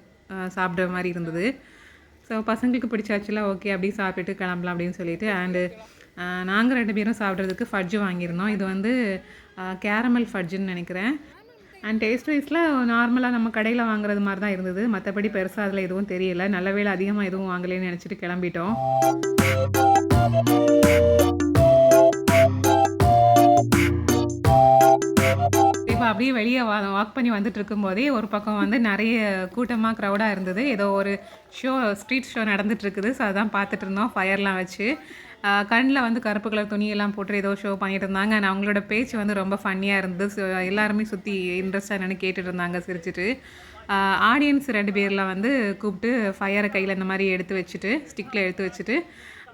சாப்பிட்ற மாதிரி இருந்தது. ஸோ பசங்களுக்கு பிடிச்சாச்சுல ஓகே அப்படி சாப்பிட்டுட்டு கிளம்பலாம் அப்படின்னு சொல்லிட்டு அண்டு நாங்கள் ரெண்டு பேரும் சாப்பிட்றதுக்கு ஃபட்ஜு வாங்கியிருந்தோம். இது வந்து கேரமல் ஃபட்ஜுன்னு நினைக்கிறேன். அண்ட் டேஸ்ட் வைஸில் நார்மலாக நம்ம கடையில் வாங்குறது மாதிரி தான் இருந்தது. மற்றபடி பெருசாக அதில் எதுவும் தெரியல. நல்ல வேலை அதிகமாக எதுவும் வாங்கலைன்னு நினச்சிட்டு கிளம்பிட்டோம். இப்போ அப்படியே வெளியே வா வாக் பண்ணி வந்துட்டு இருக்கும்போதே ஒரு பக்கம் வந்து நிறைய கூட்டமாக க்ரௌடாக இருந்தது. ஏதோ ஒரு ஷோ ஸ்ட்ரீட் ஷோ நடந்துட்டு இருக்குது. ஸோ அதான் பார்த்துட்டு இருந்தோம். ஃபயர்லாம் வச்சு. கண்ணில் வந்து கருப்பு கலர் துணியெல்லாம் போட்டு ஏதோ ஷோ பண்ணிட்டு இருந்தாங்க. நான் அவங்களோட பேச்சு வந்து ரொம்ப ஃபன்னியாக இருந்தது. ஸோ எல்லாருமே சுற்றி இன்ட்ரெஸ்டாக என்னென்னு கேட்டுட்டு இருந்தாங்க சிரிச்சிட்டு. ஆடியன்ஸ் ரெண்டு பேர்லாம் வந்து கூப்பிட்டு ஃபயரை கையில் இந்த மாதிரி எடுத்து வச்சுட்டு ஸ்டிக்கில் எடுத்து வச்சுட்டு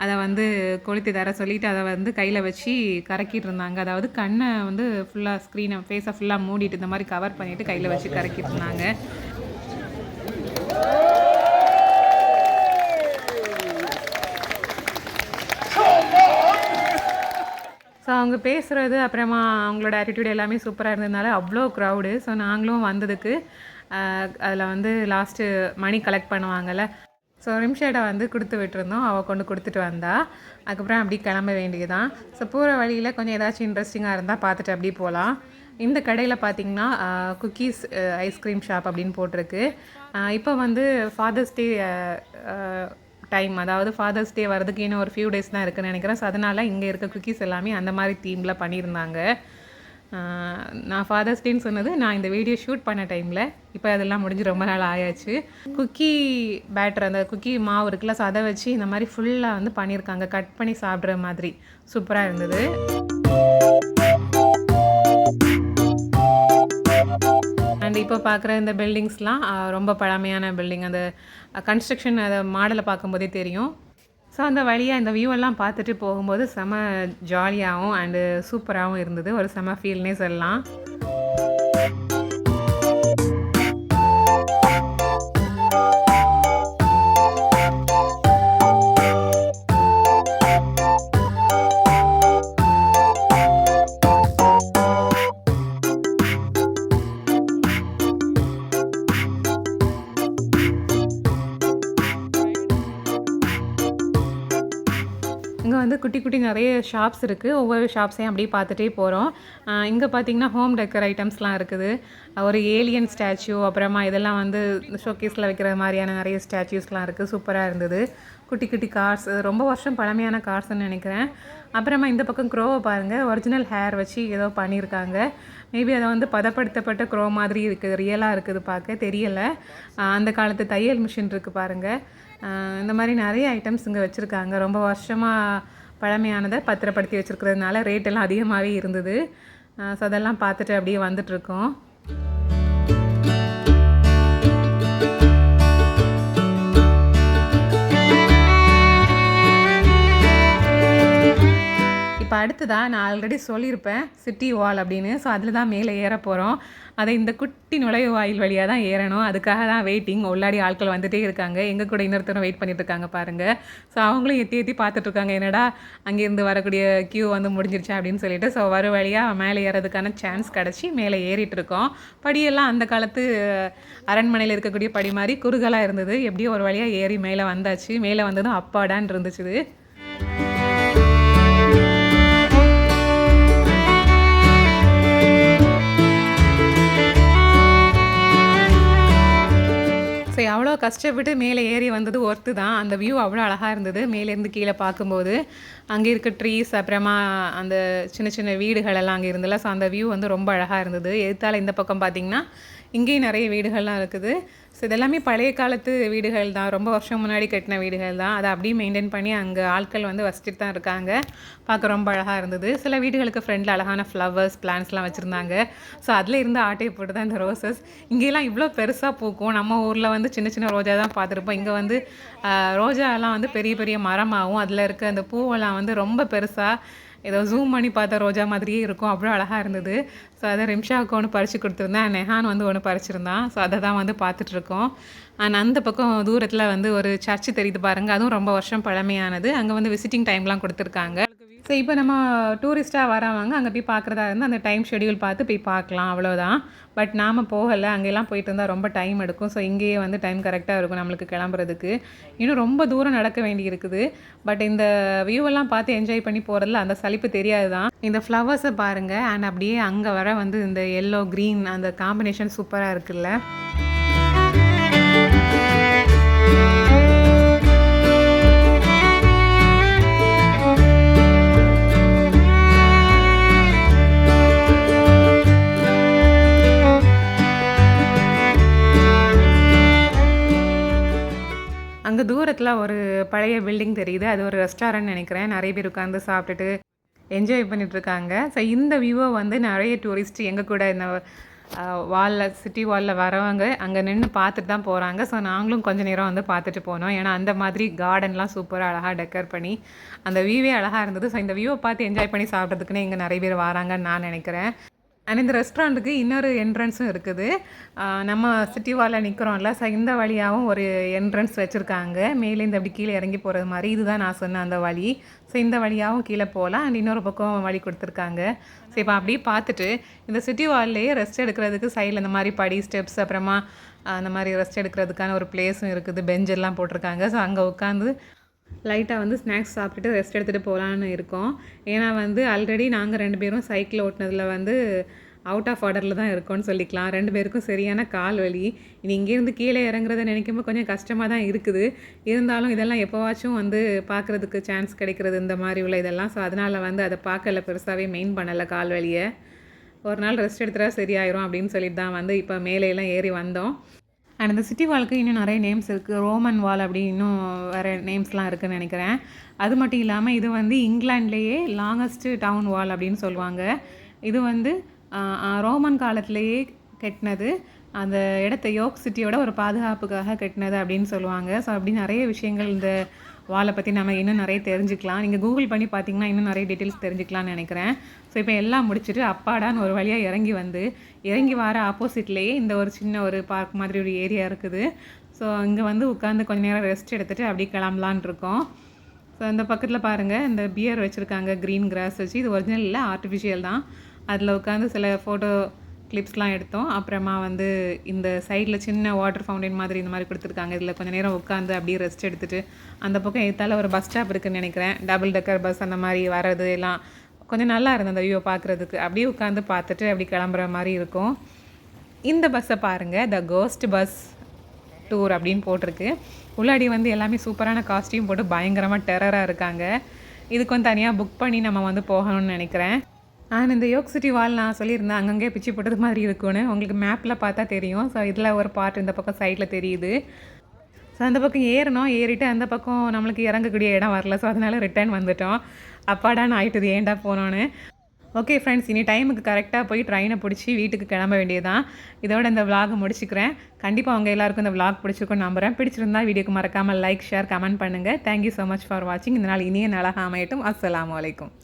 அதை வந்து கொளுத்தி தர சொல்லிட்டு அதை வந்து கையில் வச்சு கறக்கிட்டு இருந்தாங்க. அதாவது கண்ணை வந்து ஃபுல்லாக ஸ்க்ரீனை ஃபேஸை ஃபுல்லாக மூடிட்டு இந்த மாதிரி கவர் பண்ணிவிட்டு கையில் வச்சு கறக்கிட்டு இருந்தாங்க. ஸோ அவங்க பேசுகிறது அப்புறமா அவங்களோட ஆட்டிடியூட் எல்லாமே சூப்பராக இருந்ததுனால அவ்வளோ க்ரௌடு ஸோ நாங்களும் வந்ததுக்கு அதில் வந்து லாஸ்ட்டு மணி கலெக்ட் பண்ணுவாங்கள்ல ஸோ ரிம்ஷேடை வந்து கொடுத்து விட்டுருந்தோம். அவள் கொண்டு கொடுத்துட்டு வந்தா. அதுக்கப்புறம் அப்படி கிளம்ப வேண்டியதுதான். ஸோ போகிற வழியில் கொஞ்சம் ஏதாச்சும் இன்ட்ரெஸ்டிங்காக இருந்தால் பார்த்துட்டு அப்படியே போகலாம் இந்த கடையில் பார்த்தீங்கன்னா குக்கீஸ் ஐஸ்கிரீம் ஷாப் அப்படின்னு போட்டிருக்கு. இப்போ வந்து ஃபாதர்ஸ் டே டைம் அதாவது ஃபாதர்ஸ் டே வரதுக்கு இன்னும் ஒரு ஃபியூ டேஸ் தான் இருக்குதுன்னு நினைக்கிறேன். ஸோ அதனால் இங்கே இருக்க குக்கீஸ் எல்லாமே அந்த மாதிரி தீமில் பண்ணியிருந்தாங்க. நான் ஃபாதர்ஸ் டேன்னு சொன்னது நான் இந்த வீடியோ ஷூட் பண்ண டைமில் இப்போ அதெல்லாம் முடிஞ்சு ரொம்ப நாள் ஆயாச்சு. குக்கி பேட்டர் அந்த குக்கி மாவு இருக்குல்ல சதை வச்சு இந்த மாதிரி ஃபுல்லாக வந்து பண்ணியிருக்காங்க கட் பண்ணி சாப்பிட்ற மாதிரி. சூப்பராக இருந்தது. அண்ட் இப்போ பார்க்குற இந்த பில்டிங்ஸ்லாம் ரொம்ப பழமையான பில்டிங் அந்த கன்ஸ்ட்ரக்ஷன் அதை மாடலை பார்க்கும்போதே தெரியும். ஸோ அந்த வழியாக இந்த வியூ எல்லாம் பார்த்துட்டு போகும்போது செம ஜாலியாகவும் அண்டு சூப்பராகவும் இருந்தது. ஒரு செம ஃபீல்னே சொல்லலாம். இங்கே வந்து குட்டி குட்டி நிறைய ஷாப்ஸ் இருக்குது ஒவ்வொரு ஷாப்ஸையும் அப்படியே பார்த்துட்டே போகிறோம் இங்கே பார்த்தீங்கன்னா ஹோம் டெக்கர் ஐட்டம்ஸ்லாம் இருக்குது. ஒரு ஏலியன் ஸ்டாச்சு அப்புறமா இதெல்லாம் வந்து ஷோகேஸில் வைக்கிற மாதிரியான நிறைய ஸ்டாச்சுஸ்லாம் இருக்குது சூப்பராக இருந்தது. குட்டி குட்டி கார்ஸ் ரொம்ப வருஷம் பழமையான கார்ஸ்னு நினைக்கிறேன். அப்புறமா இந்த பக்கம் க்ரோவை பாருங்கள் ஒரிஜினல் ஹேர் வச்சு ஏதோ பண்ணியிருக்காங்க. மேபி அதை வந்து பதப்படுத்தப்பட்ட க்ரோ மாதிரி இருக்குது ரியலாக இருக்குது பார்க்க. தெரியலை. அந்த காலத்து தையல் மிஷின் இருக்குது பாருங்கள் இந்த மாதிரி நிறைய ஐட்டம்ஸ் இங்கே வச்சுருக்காங்க. ரொம்ப வருஷமாக பழமையானதை பத்திரப்படுத்தி வச்சுருக்கிறதுனால ரேட்டெல்லாம் அதிகமாகவே இருந்தது. ஸோ அதெல்லாம் பார்த்துட்டு அப்படியே வந்துட்ருக்கோம் இப்போ அடுத்ததாக நான் ஆல்ரெடி சொல்லியிருப்பேன் சிட்டி வால் அப்படின்னு. ஸோ அதில் தான் மேலே ஏற போகிறோம் அதை இந்த குட்டி நுழைவு வாயில் வழியாக தான் ஏறணும். அதுக்காக தான் வெயிட்டிங் உள்ளாடி ஆட்கள் வந்துகிட்டே இருக்காங்க. எங்கள் கூட இன்னொருத்தரும் வெயிட் பண்ணிட்டு இருக்காங்க பாருங்கள் ஸோ அவங்களும் எத்தி எத்தி பார்த்துட்ருக்காங்க என்னடா அங்கேருந்து வரக்கூடிய கியூ வந்து முடிஞ்சிருச்சு அப்படின்னு சொல்லிட்டு. ஸோ வர வழியாக மேலே ஏறதுக்கான சான்ஸ் கிடச்சி மேலே ஏறிட்டு இருக்கோம். படியெல்லாம் அந்த காலத்து அரண்மனையில் இருக்கக்கூடிய படி மாதிரி குறுகலாக இருந்தது. எப்படியோ ஒரு வழியாக ஏறி மேலே வந்தாச்சு. மேலே வந்ததும் அப்பாடான் இருந்துச்சு ஸோ எவ்வளோ கஷ்டப்பட்டு மேலே ஏறி வந்தது ஒர்த்து தான். அந்த வியூ அவ்வளோ அழகாக இருந்தது. மேலேருந்து கீழே பார்க்கும்போது அங்கே இருக்க ட்ரீஸ் அப்புறமா அந்த சின்ன சின்ன வீடுகள் எல்லாம் அங்கே இருந்தல ஸோ அந்த வியூ வந்து ரொம்ப அழகாக இருந்தது. எதிர்த்தால இந்த பக்கம் பார்த்தீங்கன்னா இங்கேயும் நிறைய வீடுகள்லாம் இருக்குது. ஸோ இதெல்லாமே பழைய காலத்து வீடுகள் தான். ரொம்ப வருஷம் முன்னாடி கட்டின வீடுகள் தான். அதை அப்படியே மெயின்டைன் பண்ணி அங்கே ஆட்கள் வந்து வசிச்சுட்டு தான் இருக்காங்க. பார்க்க ரொம்ப அழகாக இருந்தது. சில வீடுகளுக்கு ஃப்ரெண்டில் அழகான ஃப்ளவர்ஸ் பிளான்ஸ்லாம் வச்சுருந்தாங்க. ஸோ அதில் இருந்து ஆட்டையை போட்டு தான் இந்த ரோசஸ் இங்கேலாம் இவ்வளோ பெருசாக பூக்கும். நம்ம ஊரில் வந்து சின்ன சின்ன ரோஜா தான் பார்த்துருப்போம். இங்கே வந்து ரோஜாலாம் வந்து பெரிய பெரிய மரமாகவும் அதில் இருக்க அந்த பூவெல்லாம் வந்து ரொம்ப பெருசாக ஏதோ ஜூம் பண்ணி பார்த்த ரோஜா மாதிரியே இருக்கும். அவ்வளோ அழகாக இருந்தது. ஸோ அதை ரிம்ஷாவுக்கு ஒன்று பறித்து கொடுத்துருந்தேன். நெஹான் வந்து ஒன்று பறிச்சிருந்தான். ஸோ அதை தான் வந்து பார்த்துட்ருக்கோம். அண்ட் அந்த பக்கம் தூரத்தில் வந்து ஒரு சர்ச்சு தெரியுது பாருங்கள் அதுவும் ரொம்ப வருஷம் பழமையானது. அங்கே வந்து விசிட்டிங் டைம்லாம் கொடுத்துருக்காங்க. ஸோ இப்போ நம்ம டூரிஸ்ட்டாக வரவங்க அங்கே போய் பார்க்குறதா இருந்தால் அந்த டைம் ஷெட்யூல் பார்த்து போய் பார்க்கலாம் அவ்வளோதான் பட் நாம் போகலை அங்கெல்லாம் போயிட்டு இருந்தால் ரொம்ப டைம் எடுக்கும். ஸோ இங்கேயே வந்து டைம் கரெக்டாக இருக்கும் நம்மளுக்கு கிளம்புறதுக்கு. இன்னும் ரொம்ப தூரம் நடக்க வேண்டி இருக்குது பட் இந்த வியூவெல்லாம் பார்த்து என்ஜாய் பண்ணி போகிறதுல அந்த சலிப்பு தெரியாது தான் இந்த ஃப்ளவர்ஸை பாருங்கள் அண்ட் அப்படியே அங்கே வர வந்து இந்த எல்லோ க்ரீன் அந்த காம்பினேஷன் சூப்பராக இருக்குல்ல. அங்கே தூரத்தில் ஒரு பழைய பில்டிங் தெரியுது. அது ஒரு ரெஸ்டாரண்ட் நினைக்கிறேன். நிறைய பேர் உட்காந்து சாப்பிட்டுட்டு என்ஜாய் பண்ணிட்டு இருக்காங்க ஸோ இந்த வியூவை வந்து நிறைய டூரிஸ்ட் எங்கள் கூட இந்த வாலில் சிட்டி வாலில் வரவங்க அங்கே நின்று பார்த்துட்டு தான் போகிறாங்க ஸோ நாங்களும் கொஞ்ச நேரம் வந்து பார்த்துட்டு போனோம். ஏன்னா அந்த மாதிரி கார்டன்லாம் சூப்பராக அழகாக டெக்கர் பண்ணி அந்த வியூவே அழகாக இருந்தது. ஸோ இந்த வியூவை பார்த்து என்ஜாய் பண்ணி சாப்பிட்றதுக்குன்னு இங்கே நிறைய பேர் வராங்கன்னு நான் நினைக்கிறேன். அண்ட் இந்த ரெஸ்டாரண்ட்டுக்கு இன்னொரு என்ட்ரன்ஸும் இருக்குது. நம்ம சிட்டி வாலில் நிற்கிறோம்ல ஸோ இந்த வழியாகவும் ஒரு என்ட்ரன்ஸ் வச்சுருக்காங்க. மேலேருந்து அப்படி கீழே இறங்கி போகிறது மாதிரி இதுதான் நான் சொன்ன அந்த வழி. ஸோ இந்த வழியாகவும் கீழே போகலாம். அண்ட் இன்னொரு பக்கம் வழி கொடுத்துருக்காங்க. ஸோ இப்போ அப்படியே பார்த்துட்டு இந்த சிட்டி வால்லையே ரெஸ்ட் எடுக்கிறதுக்கு சைடில் இந்த மாதிரி படி ஸ்டெப்ஸ் அப்புறமா அந்த மாதிரி ரெஸ்ட் எடுக்கிறதுக்கான ஒரு பிளேஸும் இருக்குது. பெஞ்செல்லாம் போட்டிருக்காங்க. ஸோ அங்கே உட்காந்து லைட்டாக வந்து ஸ்நாக்ஸ் சாப்பிட்டுட்டு ரெஸ்ட் எடுத்துகிட்டு போகலான்னு இருக்கோம். ஏன்னா வந்து ஆல்ரெடி நாங்கள் ரெண்டு பேரும் சைக்கிள் ஓட்டினதில் வந்து அவுட் ஆஃப் ஆர்டரில் தான் இருக்கோம்னு சொல்லிக்கலாம். ரெண்டு பேருக்கும் சரியான கால் வலி. இனி இங்கேருந்து கீழே இறங்குறத நினைக்கும்போது கொஞ்சம் கஷ்டமாக தான் இருக்குது. இருந்தாலும் இதெல்லாம் எப்போவாச்சும் வந்து பார்க்குறதுக்கு சான்ஸ் கிடைக்கிறது இந்த மாதிரி உள்ள இதெல்லாம். ஸோ அதனால் வந்து அதை பார்க்கல பெருசாகவே மெயின் பண்ணலை கால் வலியை. ஒரு நாள் ரெஸ்ட் எடுத்துகிட்டா சரியாயிரும் அப்படின்னு சொல்லிட்டு தான் வந்து இப்போ மேலே எல்லாம் ஏறி வந்தோம். அண்ட் இந்த சிட்டி வாலுக்கு இன்னும் நிறைய நேம்ஸ் இருக்குது ரோமன் வால் அப்படி இன்னும் வேறு நேம்ஸ்லாம் இருக்குதுன்னு நினைக்கிறேன். அது மட்டும் இல்லாமல் இது வந்து இங்கிலாண்ட்லேயே லாங்கஸ்ட்டு டவுன் வால் அப்படின்னு சொல்லுவாங்க. இது வந்து ரோமன் காலத்திலேயே கட்டினது. அந்த இடத்த யோக் சிட்டியோட ஒரு பாதுகாப்புக்காக கட்டினது அப்படின்னு சொல்லுவாங்க. ஸோ அப்படி நிறைய விஷயங்கள் இந்த வாலை பற்றி நம்ம இன்னும் நிறைய தெரிஞ்சுக்கலாம். நீங்கள் கூகுள் பண்ணி பார்த்தீங்கன்னா இன்னும் நிறைய டீட்டெயில்ஸ் தெரிஞ்சுக்கலாம்னு நினைக்கிறேன். ஸோ இப்போ எல்லாம் முடிச்சுட்டு அப்பாடான்னு ஒரு வழியாக இறங்கி வந்து இறங்கி வர ஆப்போசிட்லேயே இந்த ஒரு சின்ன ஒரு பார்க் மாதிரி ஒரு ஏரியா இருக்குது. ஸோ இங்கே வந்து உட்காந்து கொஞ்ச நேரம் ரெஸ்ட் எடுத்துகிட்டு அப்படியே கிளம்பலான் இருக்கோம். ஸோ இந்த பக்கத்தில் பாருங்கள் இந்த பியர் வச்சுருக்காங்க க்ரீன் கிராஸ் வச்சு. இது ஒரிஜினல் இல்லை ஆர்டிஃபிஷியல் தான். அதில் உட்காந்து சில ஃபோட்டோ கிளிப்ஸ்லாம் எடுத்தோம். அப்புறமா வந்து இந்த சைடில் சின்ன வாட்டர் ஃபவுண்டைன் மாதிரி இந்த மாதிரி கொடுத்துருக்காங்க. இதில் கொஞ்சம் நேரம் உட்காந்து அப்படியே ரெஸ்ட் எடுத்துகிட்டு அந்த பக்கம் எத்தால ஒரு பஸ் ஸ்டாப் இருக்குன்னு நினைக்கிறேன். டபுள் டெக்கர் பஸ் அந்த மாதிரி வர்றது எல்லாம் கொஞ்சம் நல்லா இருந்தது அந்த வியூவை பார்க்குறதுக்கு. அப்படியே உட்காந்து பார்த்துட்டு அப்படி கிளம்புற மாதிரி இருக்கும். இந்த பஸ்ஸை பாருங்கள் த கோஸ்ட் பஸ் டூர் அப்படின்னு போட்டிருக்கு. உள்ளாடி வந்து எல்லாமே சூப்பரான காஸ்டியூம் போட்டு பயங்கரமாக டெரராக இருக்காங்க. இதுக்கு வந்து தனியாக புக் பண்ணி நம்ம வந்து போகணும்னு நினைக்கிறேன். நான் இந்த யோக் சிட்டி வால் நான் சொல்லியிருந்தேன் அங்கங்கே பிச்சு போட்டது மாதிரி இருக்கும்னு. உங்களுக்கு மேப்பில் பார்த்தா தெரியும். ஸோ இதில் ஒரு பார்ட் இந்த பக்கம் சைடில் தெரியுது. ஸோ அந்த பக்கம் ஏறணும். ஏறிட்டு அந்த பக்கம் நம்மளுக்கு இறங்கக்கூடிய இடம் வரல. ஸோ அதனால ரிட்டர்ன் வந்துட்டோம். அப்பாடான்னு ஆயிட்டுது ஏன்டா போனோன்னு. ஓகே ஃப்ரெண்ட்ஸ் இனி டைமுக்கு கரெக்டாக போய் ட்ரெயினை பிடிச்சி வீட்டுக்கு கிளம்ப வேண்டியதான் இதோட இந்த vlog முடிச்சுக்கிறேன். கண்டிப்பாக அவங்க எல்லாருக்கும் இந்த vlog பிடிச்சிருக்கும் நம்புகிறேன் பிடிச்சிருந்தா வீடியோக்கு மறக்காமல் லைக் ஷேர் கமெண்ட் பண்ணுங்கள் thank you so much for வாட்சிங் இந்த நாள் இனிய நாளாக அமையட்டும். அஸ்ஸலாமு அலைக்கும்